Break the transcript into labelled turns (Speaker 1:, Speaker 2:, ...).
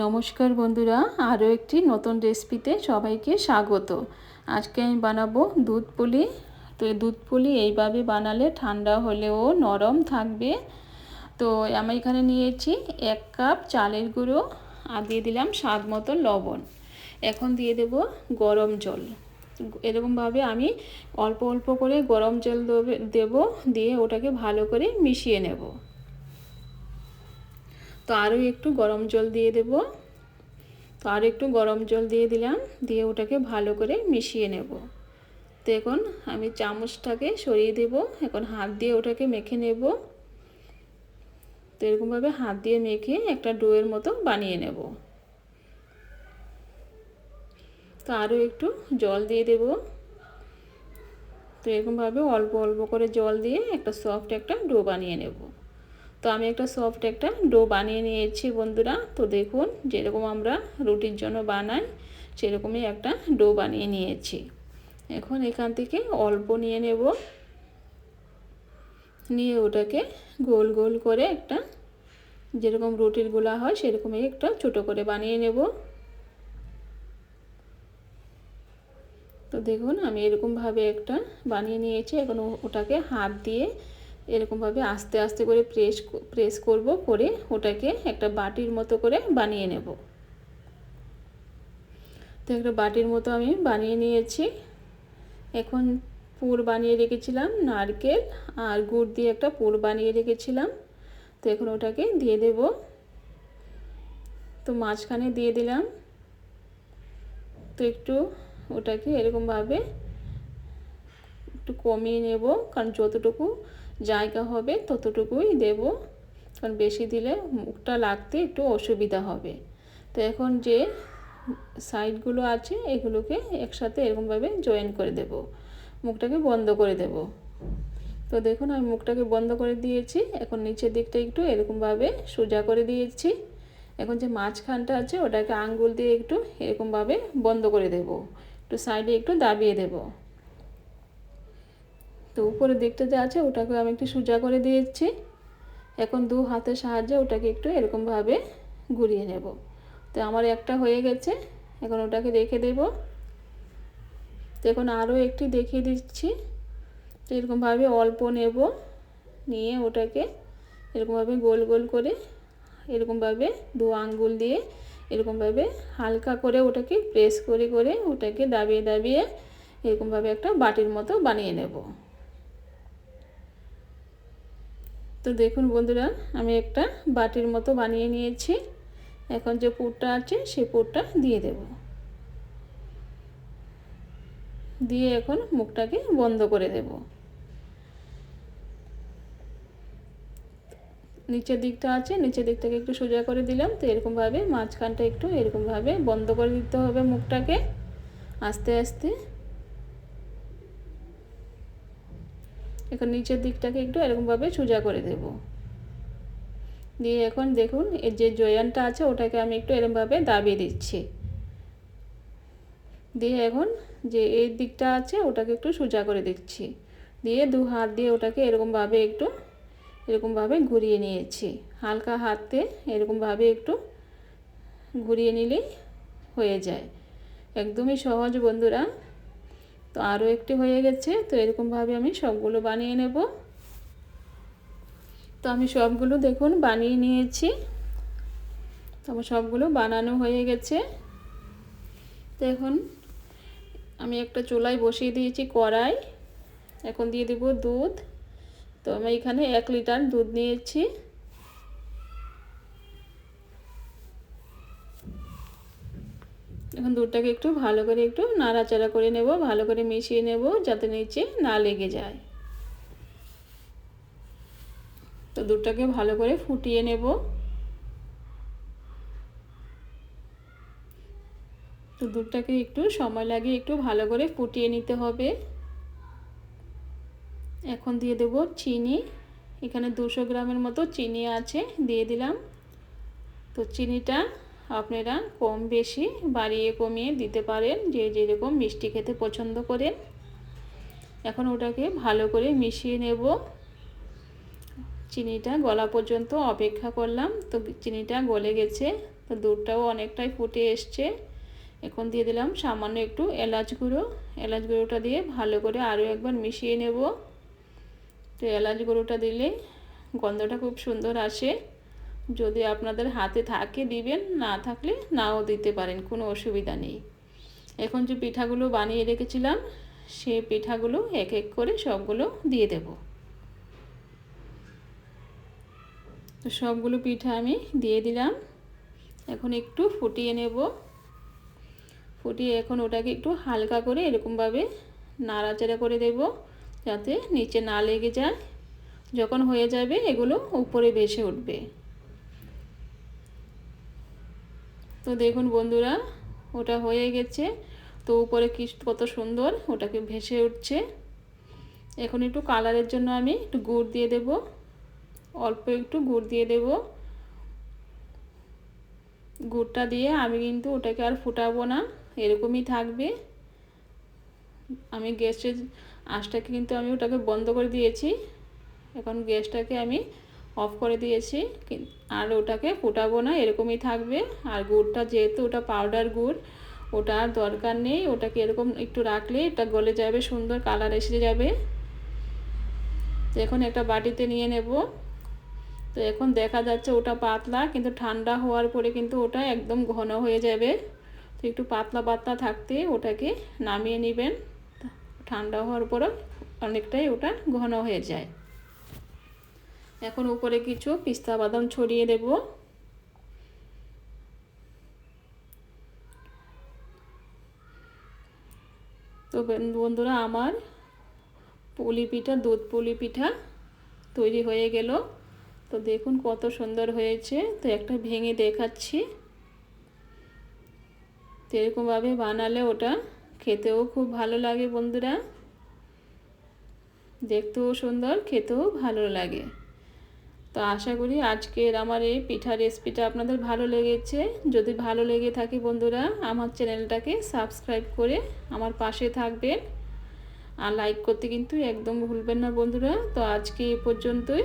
Speaker 1: নমস্কার বন্ধুরা, আরও একটি নতুন রেসিপিতে সবাইকে স্বাগত। আজকে আমি বানাবো দুধ পুলি। তো এই দুধ পুলি এইভাবে বানালে ঠান্ডা হলেও নরম থাকবে। তো আমি এখানে নিয়েছি এক কাপ চালের গুঁড়ো আর দিয়ে দিলাম স্বাদ মতো লবণ। এখন দিয়ে দেব গরম জল। এরকমভাবে আমি অল্প অল্প করে গরম জল দেবো দিয়ে ওটাকে ভালো করে মিশিয়ে নেব। তো আরও একটু গরম জল দিয়ে দেব। তো আরও একটু গরম জল দিয়ে দিলাম, দিয়ে ওটাকে ভালো করে মিশিয়ে নেব। তো এখন আমি চামচটাকে সরিয়ে দেব, এখন হাত দিয়ে ওটাকে মেখে নেব। তো এরকমভাবে হাত দিয়ে মেখে একটা ডোয়ের মতো বানিয়ে নেব। তো আরও একটু জল দিয়ে দেব। তো এরকমভাবে অল্প অল্প করে জল দিয়ে একটা সফট একটা ডো বানিয়ে নেব। তো আমি একটা সফট একটা ডো বানিয়ে নিয়েছি বন্ধুরা। তো দেখুন যেরকম আমরা রুটির জন্য বানাই, সেরকমই একটা ডো বানিয়ে নিয়েছি। এখন এখান থেকে অল্প নিয়ে নেব। নিয়ে ওটাকে গোল গোল করে একটা যেরকম রুটির গোলা হয়, সেরকমই একটা ছোট করে বানিয়ে নেব। তো দেখুন আমি এরকমভাবে একটা বানিয়ে নিয়েছি। এখন ওটাকে হাত দিয়ে এরকমভাবে আস্তে আস্তে করে প্রেস প্রেস করব, করে ওটাকে একটা বাটির মতো করে বানিয়ে নেব। তো একটা বাটির মতো আমি বানিয়ে নিয়েছি। এখন পুর বানিয়ে রেখেছিলাম, নারকেল আর গুড় দিয়ে একটা পুর বানিয়ে রেখেছিলাম। তো এখন ওটাকে দিয়ে দেব। তো মাঝখানে দিয়ে দিলাম। তো একটু ওটাকে এরকমভাবে একটু কমিয়ে নেব, কারণ যতটুকু জায়গা হবে, ততটুকুই দেব। কারণ বেশি দিলে মুখটা লাগতে একটু অসুবিধা হবে। তো এখন যে সাইডগুলো আছে, এগুলোকে একসাথে এরকমভাবে জয়েন করে দেব। মুখটাকে বন্ধ করে দেব। তো দেখুন, আমি মুখটাকে বন্ধ করে দিয়েছি। এখন নিচের দিকটা একটু এরকমভাবে সোজা করে দিয়েছি। এখন যে মাঝখানটা আছে, ওটাকে আঙ্গুল দিয়ে একটু এরকমভাবে বন্ধ করে দেব। একটু সাইডে একটু দাবিয়ে দেবো। তো উপরের দিকটা যে আছে, ওটাকে আমি একটু সোজা করে দিয়েছি। এখন দু হাতের সাহায্যে ওটাকে একটু এরকমভাবে ঘুরিয়ে নেব। তো আমার একটা হয়ে গেছে, এখন ওটাকে রেখে দেব। তো এখন আরও একটি দেখিয়ে দিচ্ছি, তো এরকমভাবে অল্প নেব। নিয়ে ওটাকে এরকমভাবে গোল গোল করে এরকমভাবে দু আঙ্গুল দিয়ে এরকমভাবে হালকা করে ওটাকে প্রেস করে করে ওটাকে দাবিয়ে দাবিয়ে এরকমভাবে একটা বাটির মতো বানিয়ে নেব। তো দেখুন বন্ধুরা, আমি একটা বাটির মতো বানিয়ে নিয়েছি। এখন যে পুরটা আছে, সেই পুরটা দিয়ে দেব। দিয়ে এখন মুখটাকে বন্ধ করে দেব। নিচের দিকটা আছে, নিচের দিকটাকে একটু সোজা করে দিলাম। তো এরকমভাবে মাঝখানটা একটু এরকমভাবে বন্ধ করে দিতে হবে মুখটাকে। আস্তে আস্তে এখন নিচের দিকটাকে একটু এরকমভাবে সোজা করে দেব। দিয়ে এখন দেখুন এর যে জয়ানটা আছে, ওটাকে আমি একটু এরকমভাবে দাবিয়ে দিচ্ছি। দিয়ে এখন যে এই দিকটা আছে, ওটাকে একটু সোজা করে দিচ্ছি। দিয়ে দু হাত দিয়ে ওটাকে এরকমভাবে একটু, এরকমভাবে ঘুরিয়ে নিয়েছি। হালকা হাতে এরকমভাবে একটু ঘুরিয়ে নিলেই হয়ে যায়। একদমই সহজ বন্ধুরা। তো আরও একটি হয়ে গেছে, তো এরকমভাবে আমি সবগুলো বানিয়ে নেব। তো আমি সবগুলো দেখুন বানিয়ে নিয়েছি। তো আমার সবগুলো বানানো হয়ে গেছে। তো এখন আমি একটা চুলায় বসিয়ে দিয়েছি কড়াই। এখন দিয়ে দেব দুধ। তো আমি এখানে এক লিটার দুধ নিয়েছি। এখন দুধটাকে একটু ভালো করে একটু নাড়াচাড়া করে নেব, ভালো করে মিশিয়ে নেব যাতে নিচে না লেগে যায়। তো দুধটাকে ভালো করে ফুটিয়ে নেব। তো দুধটাকে একটু সময় লাগিয়ে একটু ভালো করে ফুটিয়ে নিতে হবে। এখন দিয়ে দেব চিনি। এখানে দুশো গ্রামের মতো চিনি আছে, দিয়ে দিলাম। তো চিনিটা আপনারা কম বেশি বাড়িয়ে কমিয়ে দিতে পারেন যে যেরকম মিষ্টি খেতে পছন্দ করেন। এখন ওটাকে ভালো করে মিশিয়ে নেব। চিনিটা গলা পর্যন্ত অপেক্ষা করলাম, তো চিনিটা গলে গেছে, তো দুধটাও অনেকটাই ফুটে এসছে। এখন দিয়ে দিলাম সামান্য একটু এলাচ গুঁড়ো। এলাচ গুঁড়োটা দিয়ে ভালো করে আরও একবার মিশিয়ে নেব। তো এলাচ গুঁড়োটা দিলে গন্ধটা খুব সুন্দর আসে। যদি আপনাদের হাতে থাকে দিবেন, না থাকলে নাও দিতে পারেন, কোনো অসুবিধা নেই। এখন যে পিঠাগুলো বানিয়ে রেখেছিলাম, সে পিঠাগুলো এক এক করে সবগুলো দিয়ে দেব। তো সবগুলো পিঠা আমি দিয়ে দিলাম। এখন একটু ফুটিয়ে নেব। ফুটিয়ে এখন ওটাকে একটু হালকা করে এরকমভাবে নাড়াচাড়া করে দেব, যাতে নিচে না লেগে যায়। যখন হয়ে যাবে, এগুলো উপরে ভেসে উঠবে। তো দেখুন বন্ধুরা, ওটা হয়ে গেছে। তো উপরে কি কত সুন্দর, ওটাকে ভেসে উঠছে। এখন একটু কালারের জন্য আমি একটু গুড় দিয়ে দেব। অল্প একটু গুড় দিয়ে দেব। গুড়টা দিয়ে আমি কিন্তু ওটাকে আর ফুটাবো না, এরকমই থাকবে। আমি গ্যাসের আঁচটাকে কিন্তু আমি ওটাকে বন্ধ করে দিয়েছি। এখন গ্যাসটাকে আমি অফ করে দিয়েছি আর ওটাকে ফুটাবো না, এরকমই থাকবে। আর গুড়টা যেহেতু ওটা পাউডার গুড়, ওটা আর দরকার নেই, ওটাকে এরকম একটু রাখলে এটা গলে যাবে, সুন্দর কালার এসে যাবে। তো এখন একটা বাটিতে নিয়ে নেব। তো এখন দেখা যাচ্ছে ওটা পাতলা, কিন্তু ঠান্ডা হওয়ার পরে কিন্তু ওটা একদম ঘন হয়ে যাবে। তো একটু পাতলা পাতলা থাকতে ওটাকে নামিয়ে নেবেন। ঠান্ডা হওয়ার পরে অনেকটাই ওটা ঘন হয়ে যায়। এখন উপরে কিছু পিস্তা বাদাম ছড়িয়ে দেব। তো বন্ধুরা, আমার পুলি পিঠা, দুধ পুলি পিঠা তৈরি হয়ে গেল। তো দেখুন কত সুন্দর হয়েছে। তো একটা ভেঙে দেখাচ্ছি। তো এরকমভাবে বানালে ওটা খেতেও খুব ভালো লাগে বন্ধুরা। দেখতেও সুন্দর, খেতেও ভালো লাগে। তো আশা করি আজকের আমার এই পিঠা রেসিপিটা আপনাদের ভালো লেগেছে। যদি ভালো লেগে থাকে বন্ধুরা, আমার চ্যানেলটাকে সাবস্ক্রাইব করে আমার পাশে থাকবেন। আর লাইক করতে কিন্তু একদম ভুলবেন না বন্ধুরা। তো আজকে এ পর্যন্তই।